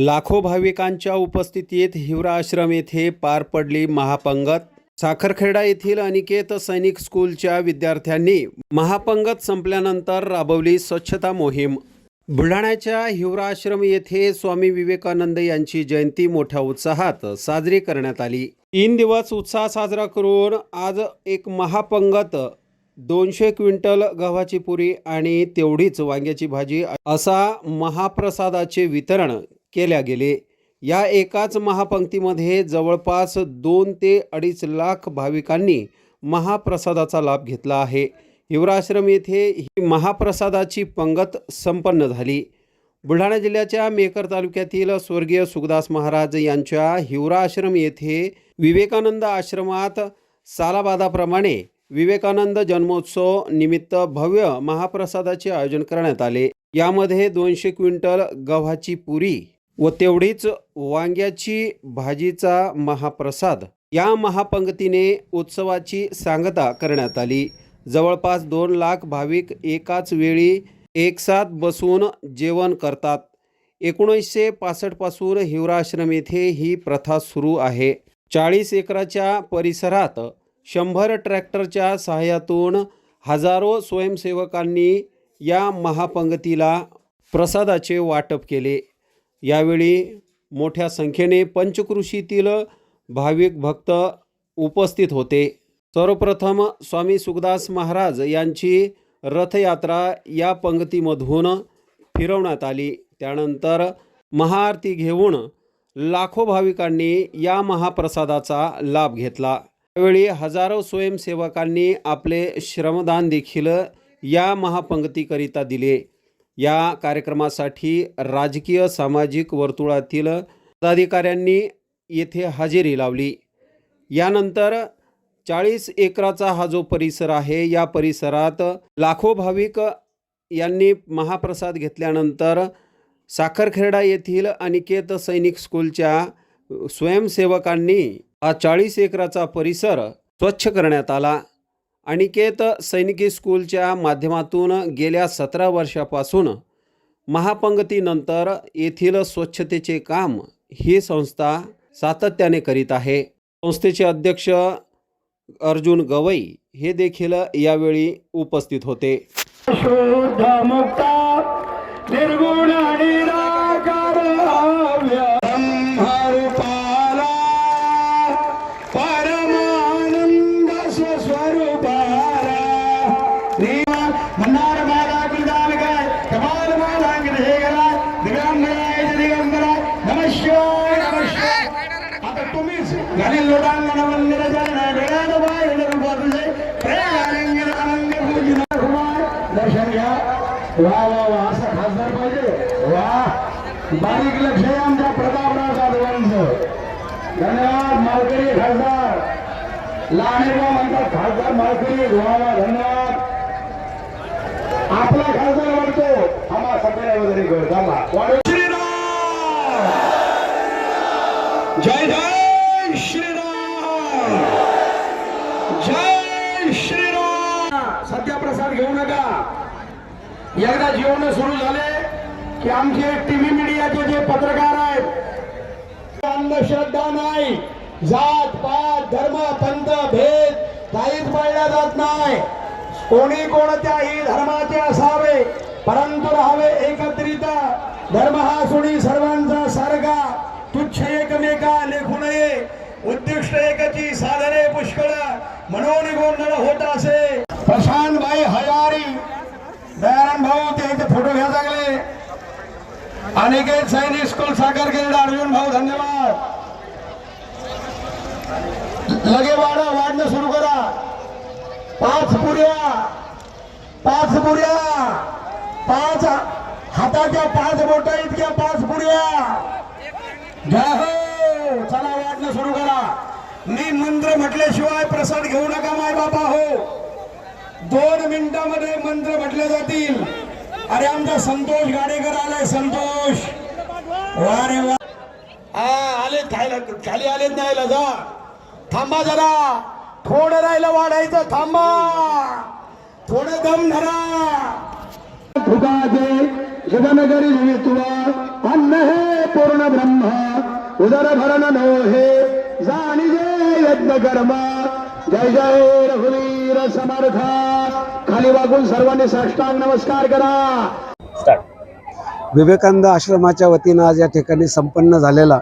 लाखो भाविकांच्या उपस्थितीत हिवरा आश्रम येथे पार पडली महापंगत. साखरखेडा येथील अनिकेत सैनिक स्कूलच्या विद्यार्थ्यांनी महापंगत संपल्यानंतर राबवली स्वच्छता मोहीम. बुलढाण्याच्या हिवरा आश्रम येथे स्वामी विवेकानंद यांची जयंती मोठ्या उत्साहात साजरी करण्यात आली. तीन दिवस उत्साह साजरा करून आज एक महापंगत दोनशे क्विंटल गव्हाची पुरी आणि तेवढीच वांग्याची भाजी असा महाप्रसादाचे वितरण केल्या गेले. या एकाच महापंक्तीमध्ये जवळपास दोन ते अडीच लाख भाविकांनी महाप्रसादाचा लाभ घेतला आहे. युवराश्रम येथे ही महाप्रसादाची पंगत संपन्न झाली. बुलढाणा जिल्ह्याच्या मेकर तालुक्यातील स्वर्गीय सुखदास महाराज यांच्या हिवराश्रम येथे विवेकानंद आश्रमात सालाबादाप्रमाणे विवेकानंद जन्मोत्सव निमित्त भव्य महाप्रसादाचे आयोजन करण्यात आले. यामध्ये दोनशे क्विंटल गव्हाची पुरी व तेवढीच वांग्याची भाजीचा महाप्रसाद या महापंक्तीने उत्सवाची सांगता करण्यात आली. जवळपास दोन लाख भाविक एकाच वेळी एकसाथ बसून जेवण करतात. एकोणीसशे पासष्टपासून हिवराश्रम येथे ही प्रथा सुरू आहे. चाळीस एकराच्या परिसरात शंभर ट्रॅक्टरच्या सहाय्यातून हजारो स्वयंसेवकांनी या महापंगतीला प्रसादाचे वाटप केले. यावेळी मोठ्या संख्येने पंचकृषीतील भाविक भक्त उपस्थित होते. सर्वप्रथम स्वामी सुखदास महाराज यांची रथयात्रा या पंक्तीमधून फिरवण्यात आली. त्यानंतर महाआरती घेऊन लाखो भाविकांनी या महाप्रसादाचा लाभ घेतला. त्यावेळी हजारो स्वयंसेवकांनी आपले श्रमदान देखील या महापंक्तीकरिता दिले. या कार्यक्रमासाठी राजकीय सामाजिक वर्तुळातील पदाधिकाऱ्यांनी येथे हजेरी लावली. यानंतर चाळीस एकराचा हा जो परिसर आहे या परिसरात लाखो भाविक यांनी महाप्रसाद घेतल्यानंतर साखरखेडा येथील अनिकेत सैनिक स्कूलच्या स्वयंसेवकांनी हा चाळीस एकराचा परिसर स्वच्छ करण्यात आला. अनिकेत सैनिकी स्कूलच्या माध्यमातून गेल्या सतरा वर्षापासून महापंगतीनंतर येथील स्वच्छतेचे काम ही संस्था सातत्याने करीत आहे. संस्थेचे अध्यक्ष अर्जुन गवई हे देखील यावेळी उपस्थित होते. शुद्ध मुक्ता निर्गुण आता तुम्हीच घालील लोटांगण मंदिर जाणार वेळानं बाहेर रूपातुझे प्रेमानंद दर्शन घ्या. वा वा वा असा खासदार पाहिजे. वा. बारीक लक्ष आहे आमच्या प्रतापराव जाधवांचं धन्यवाद मालकरी खासदार. लहानेगाव म्हणतात खासदार मालकरी. वा वा धन्यवाद. आपला खासदार वाटतो आम्हा सगळ्या वगैरे घर थांबा वाढव श्रीराम जय जय श्रीराम! जय श्रीराम! सध्या प्रसाद घेऊ नका. एकदा जेवण सुरू झाले की आमचे टीव्ही मीडियाचे जे पत्रकार आहेत अंधश्रद्धा नाही जात पात धर्म पंथ भेद काहीच पाळला जात नाही. कोणी कोणत्याही धर्माचे असावे परंतु राहावे एकत्रित. धर्म हा सुनी सर्वांचा सारखा. तुच्छ एकमेका लेखू नये. उद्दिष्ट एकची साधने पुष्कळ. म्हणून गोंधळ होत असे. प्रशांत भाई हजारी. दयाराम भाऊ ते इथे फोटो घ्या लागले अनिकेत सैनिक स्कूल साखर केंद्र अर्जुन भाऊ धन्यवाद. लगे वाढा वाढणं सुरू करा. पाच पुऱ्या. पाच पुऱ्या. पाच हाताच्या पाच बोटा इतक्या पाच पुऱ्या. घ्या हो! चला वाढणं सुरू करा. मी मंत्र म्हटल्याशिवाय प्रसाद घेऊ नका माय बाबा हो. दोन मिनिटामध्ये मंत्र म्हटले जातील. अरे आमचा संतोष गाडेकर आलाय संतोष. वा रे वा. आले खायला खाली आलेत नाही जा. थांबा जरा. थोडं राहिलं वाढायचं थांबा. थोडं दम धरा. फुकाचे जगनगरी तुला अन्न हे पूर्ण ब्रह्म उदर भरण नो हे जाणीजे यज्ञ कर्म जय जय रघुवीर समर्थ. खाली वागून सर्वांनी साष्टांग नमस्कार करा. विवेकानंद आश्रमाच्या वतीनं आज या ठिकाणी संपन्न झालेला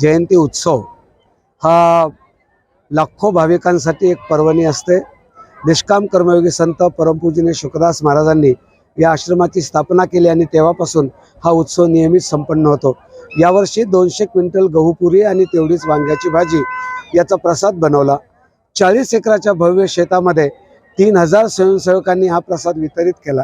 जयंती उत्सव हा लाखो भाविकांसाठी एक पर्वणी असते. निष्काम कर्मयोगी संत परमपूजनीय शुकदास महाराजांनी या आश्रमाची स्थापना केली आणि तेव्हापासून हा उत्सव नियमित संपन्न होतो. यावर्षी दोनशे क्विंटल गहूपुरी आणि तेवढीच वांग्याची भाजी याचा प्रसाद बनवला. चाळीस एकराच्या भव्य शेतामध्ये तीन हजार स्वयंसेवकांनी हा प्रसाद वितरित केला.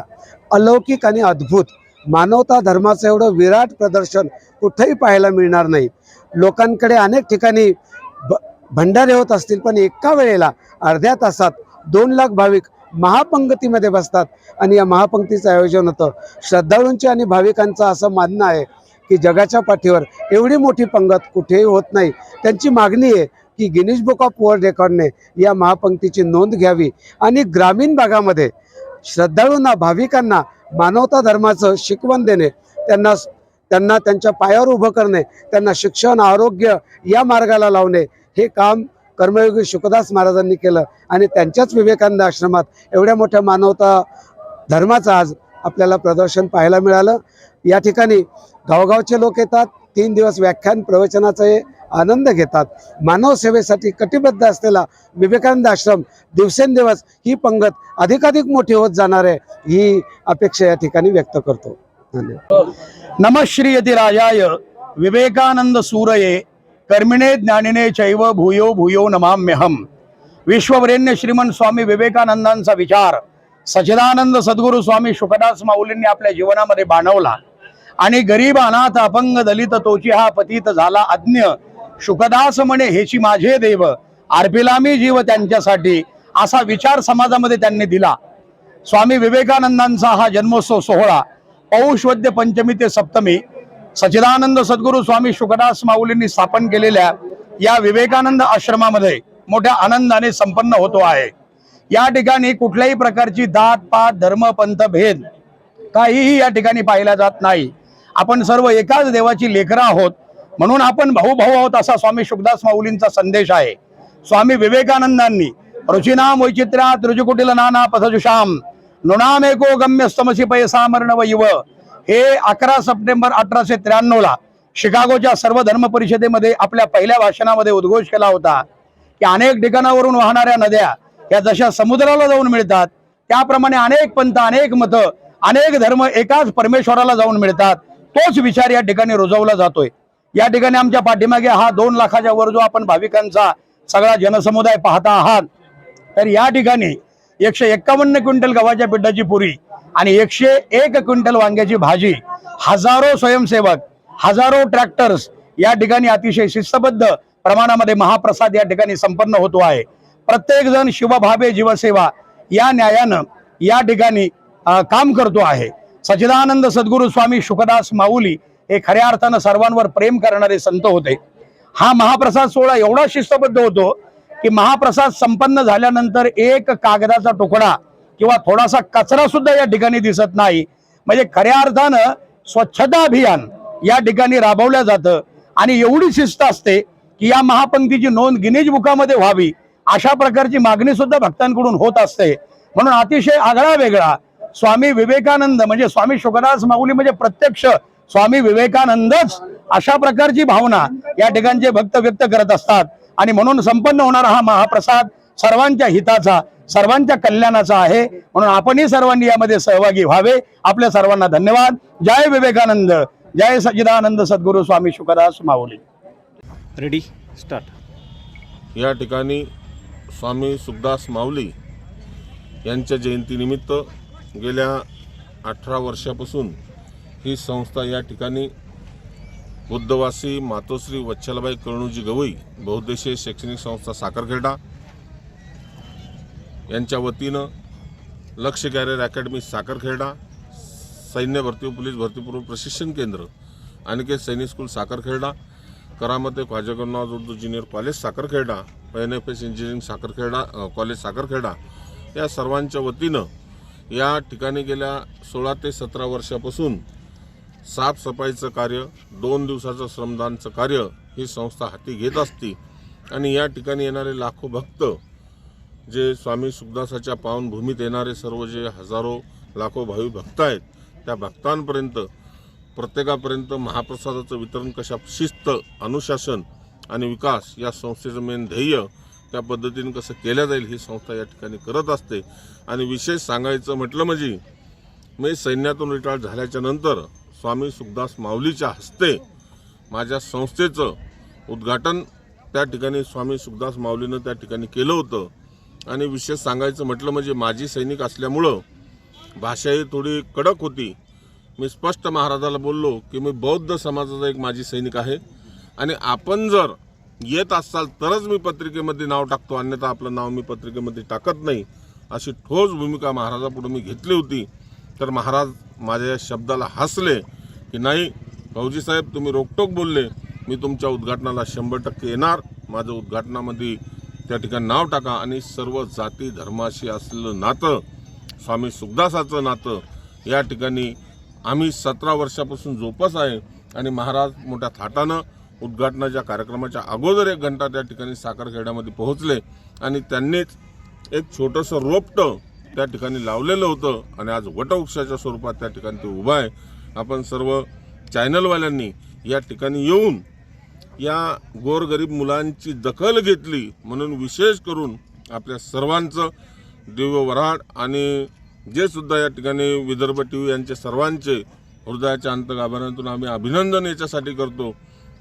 अलौकिक आणि अद्भुत मानवता धर्माचं एवढं विराट प्रदर्शन कुठेही पाहायला मिळणार नाही. लोकांकडे अनेक ठिकाणी भ भंडारे होत असतील पण एका वेळेला अर्ध्या तासात दोन लाख भाविक महापंगतीमध्ये बसतात. आणि या महापंक्तीचं आयोजन होतं. श्रद्धाळूंचे आणि भाविकांचं असं मानणं आहे की जगाच्या पाठीवर एवढी मोठी पंगत कुठेही होत नाही. त्यांची मागणी आहे की गिनीज बुक ऑफ वर्ल्ड रेकॉर्डने या महापंक्तीची नोंद घ्यावी आणि ग्रामीण भागामध्ये श्रद्धाळूंना भाविकांना मानवता धर्माचं शिकवण देणे त्यांना त्यांना त्यांच्या पायावर उभं करणे त्यांना शिक्षण आरोग्य या मार्गाला लावणे हे काम कर्मयोगी शुकदास महाराजांनी केलं आणि त्यांच्याच विवेकानंद आश्रमात एवढ्या मोठ्या मानवता धर्माचं आज आपल्याला प्रदर्शन पाहायला मिळालं. या ठिकाणी गावगावचे लोक येतात तीन दिवस व्याख्यान प्रवचनाचे आनंद घेतात. मानव सेवेसाठी कटिबद्ध असलेला विवेकानंद आश्रम दिवसेंदिवस ही पंगत अधिकाधिक मोठी होत जाणार आहे ही अपेक्षा या ठिकाणी व्यक्त करतो. धन्यवाद. नमः श्री यतिराजाय विवेकानंद सूरये कर्मिणे ज्ञानिने चैव भूयो भूयो नमाम्यहम. विश्ववरेण्य श्रीमंत स्वामी विवेकानंदांचा विचार सचिदानंद सद्गुरू स्वामी शुकदास माऊलींनी आपल्या जीवनामध्ये बाणवला. आणि गरीब अनाथ अपंग दलित तोची हा पतित झाला अज्ञ. शुकदास म्हणे हेची माझे देव. आरपिला मी जीव त्यांच्यासाठी असा विचार समाजामध्ये त्यांनी दिला. स्वामी विवेकानंदांचा हा जन्मोत्सव सोहळा पौष वद्य पंचमी ते सप्तमी सचिदानंद सद्गुरू स्वामी शुकदास माऊलींनी स्थापन केलेल्या या विवेकानंद आश्रमामध्ये मोठ्या आनंदाने संपन्न होतो आहे. या ठिकाणी कुठल्याही प्रकारची दात पात धर्म पंथ भेद काहीही या ठिकाणी पाहिला जात नाही. आपण सर्व एकाच देवाची लेकरं आहोत. म्हणून आपण भाऊ भाऊ आहोत असा स्वामी शुकदास माऊलींचा संदेश आहे. स्वामी विवेकानंदांनी ऋषीनाम वैचित्र्यात रुजुकुटील नाना पथजुषाम नृणाम एको गम्यस्तमसी पैसा मरण व युव हे अकरा सप्टेंबर अठराशे त्र्याण्णव ला शिकागोच्या सर्व धर्म परिषदेमध्ये आपल्या पहिल्या भाषणामध्ये उद्घोष केला होता. की अनेक ठिकाणावरून वाहणाऱ्या नद्या या जशा समुद्राला जाऊन मिळतात त्याप्रमाणे अनेक पंथ अनेक मत अनेक धर्म एकाच परमेश्वराला जाऊन मिळतात. तोच विचार या ठिकाणी रुजवला जातोय. या ठिकाणी आमच्या पाठीमागे हा दोन लाखाच्या वर जो आपण भाविकांचा सगळा जनसमुदाय पाहता आहात तर या ठिकाणी एकशे एक्कावन्न क्विंटल गव्हाच्या पिठाची पुरी आणि एकशे एक क्विंटल वांग्याची भाजी हजारो स्वयंसेवक हजारो ट्रॅक्टर्स या ठिकाणी अतिशय शिस्तबद्ध प्रमाणामध्ये महाप्रसाद या ठिकाणी संपन्न होतो आहे. प्रत्येक जण शिवभावे जीवसेवा या न्यायानं या ठिकाणी काम करतो आहे. सच्चिदानंद सद्गुरू स्वामी शुकदास माऊली हे खऱ्या अर्थानं सर्वांवर प्रेम करणारे संत होते. हा महाप्रसाद सोहळा एवढा शिस्तबद्ध होतो की महाप्रसाद संपन्न झाल्यानंतर एक कागदाचा तुकडा किंवा थोडासा कचरा सुद्धा या ठिकाणी दिसत नाही. म्हणजे खऱ्या अर्थानं स्वच्छता अभियान या ठिकाणी राबवलं जातं आणि एवढी शिस्त असते की या महापंक्तीची नोंद गिनीज बुकामध्ये व्हावी अशा प्रकारची मागणी सुद्धा भक्तांकडून होत असते. म्हणून अतिशय आगळा वेगळा स्वामी विवेकानंद म्हणजे स्वामी शुकदास माऊली म्हणजे प्रत्यक्ष स्वामी विवेकानंदच अशा प्रकारची भावना या ठिकाणचे भक्त व्यक्त करत असतात. आणि म्हणून संपन्न होणारा हा महाप्रसाद सर्वांच्या हिताचा सर्वांच्या कल्याणाचा आहे. म्हणून आपणही सर्वांनी यामध्ये सहभागी व्हावे. आपल्या सर्वांना धन्यवाद. जय विवेकानंद. जय सच्चिदानंद सद्गुरू स्वामी शुकदास माऊली. रेडी स्टार्ट या ठिकाणी स्वामी सुखदास माऊली यांच्या जयंतीनिमित्त गेल्या अठरा वर्षापासून ही संस्था या ठिकाणी बुद्धवासी मातोश्री वच्छलबाई कळणूजी गवई बहुद्देशीय शैक्षणिक संस्था साखरखेडा यांच्या वतीनं लक्ष कॅरियर अकॅडमी साखरखेडा सैन्य भरती पोलीस भरतीपूर्व प्रशिक्षण केंद्र अनिकेत सैनिक स्कूल साखरखेडा करामते ख्वाजागरनाथ Urdu junior college Sakharkheda N F S engineering Sakharkheda college Sakharkheda या सर्वांच्या वतीनं या ठिकाणी गेल्या सोळा ते सतरा वर्षापासून साफसफाईचं कार्य दोन दिवसाचं श्रमदानचं कार्य ही संस्था हाती घेत असते. आणि या ठिकाणी येणारे लाखो भक्त जे स्वामी सुखदासाच्या पावनभूमीत येणारे सर्व जे हजारो लाखो भावी भक्त आहेत त्या भक्तांपर्यंत प्रत्येकापर्यंत महाप्रसादाचं वितरण कशा शिस्त अनुशासन आणि विकास या संस्थेचं मेन ध्येय त्या पद्धतीने कसं केल्या जाईल ही संस्था या ठिकाणी करत असते. आणि विशेष सांगायचं म्हटलं म्हणजे मी सैन्यातून रिटायर झाल्याच्यानंतर स्वामी सुखदास माऊलीच्या हस्ते माझ्या संस्थेचं उद्घाटन त्या ठिकाणी स्वामी सुखदास माऊलीनं त्या ठिकाणी केलं होतं. आणि विशेष सांगायचं म्हटलं म्हणजे माजी सैनिक असल्यामुळं भाषाही थोडी कडक होती. मी स्पष्ट महाराजाला बोललो की मी बौद्ध समाजाचा एक माजी सैनिक आहे. आणि आपण जर येत असाल तरच मी पत्रिकेमध्ये नाव टाकतो अन्यथा आपलं नाव मी पत्रिकेमध्ये टाकत नाही. अशी ठोस भूमिका महाराजापुढे मी घेतली होती. तर महाराज माझ्या या शब्दाला हसले की नाही भाऊजी साहेब तुम्ही रोकटोक बोलले. मी तुमच्या उद्घाटनाला शंभर टक्के येणार. माझं उद्घाटनामध्ये त्या ठिकाणी नाव टाका आणि सर्व जाती धर्माशी असलेलं नातं स्वामी सुखदासाचं नातं या ठिकाणी आम्ही सतरा वर्षापासून जोपास आहे आणि महाराज मोठ्या थाटानं उद्घाटनाच्या कार्यक्रमाच्या अगोदर एक घंटा त्या ठिकाणी साखरखेड्यामध्ये पोहोचले आणि त्यांनीच एक छोटंसं रोपटं त्या ठिकाणी लावलेलं होतं आणि आज वटवृक्षाच्या स्वरूपात त्या ठिकाणी ते उभं आहे. आपण सर्व चॅनलवाल्यांनी या ठिकाणी येऊन या गोरगरीब मुलांची दखल घेतली म्हणून विशेष करून आपल्या सर्वांचं दिव्य वराड आणि जे सुद्धा या ठिकाणी विदर्भ टी व्ही यांचे सर्वांचे हृदयाच्या अंतगाभाऱ्यातून आम्ही अभिनंदन याच्यासाठी करतो.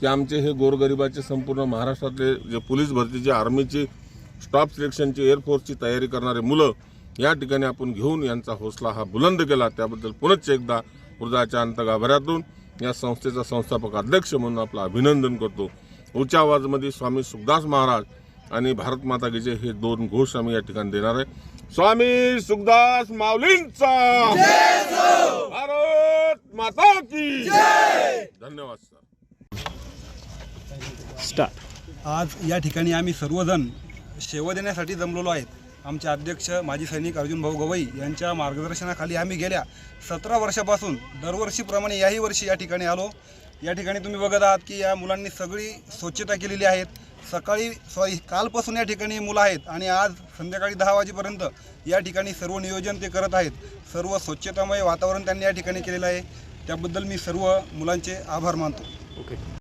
की आमचे हे गोरगरिबाचे संपूर्ण महाराष्ट्रातले जे पोलीस भरतीची आर्मीची स्टॉप सिलेक्शनची एअरफोर्सची तयारी करणारे मुलं या ठिकाणी आपण घेऊन यांचा हौसला हा बुलंद केला. त्याबद्दल पुनश्च एकदा हृदयाच्या अंतगाभऱ्यातून या संस्थेचा संस्थापक अध्यक्ष म्हणून आपलं अभिनंदन करतो. उच्च आवाजमध्ये स्वामी सुखदास महाराज आणि भारत माता की जय हे दोन घोष आम्ही या ठिकाणी देणार आहे. स्वामी सुखदास माऊलींचा! भारत माता की धन्यवाद सर. स्टार्ट. आज या ठिकाणी आम्ही सर्वजण सेवा देण्यासाठी जमलेलो आहेत. आमचे अध्यक्ष माजी सैनिक अर्जुन भाऊ गवई यांच्या मार्गदर्शनाखाली आम्ही गेल्या सतरा वर्षापासून दरवर्षीप्रमाणे याही वर्षी या ठिकाणी आलो. या ठिकाणी तुम्ही बघत आहात की या मुलांनी सगळी स्वच्छता केलेली आहेत. सकाळी सॉरी कालपासून या ठिकाणी मुलं आहेत आणि आज संध्याकाळी दहा वाजेपर्यंत या ठिकाणी सर्व नियोजन ते करत आहेत. सर्व स्वच्छतामय वातावरण त्यांनी या ठिकाणी केलेलं आहे. त्याबद्दल मी सर्व मुलांचे आभार मानतो. ओके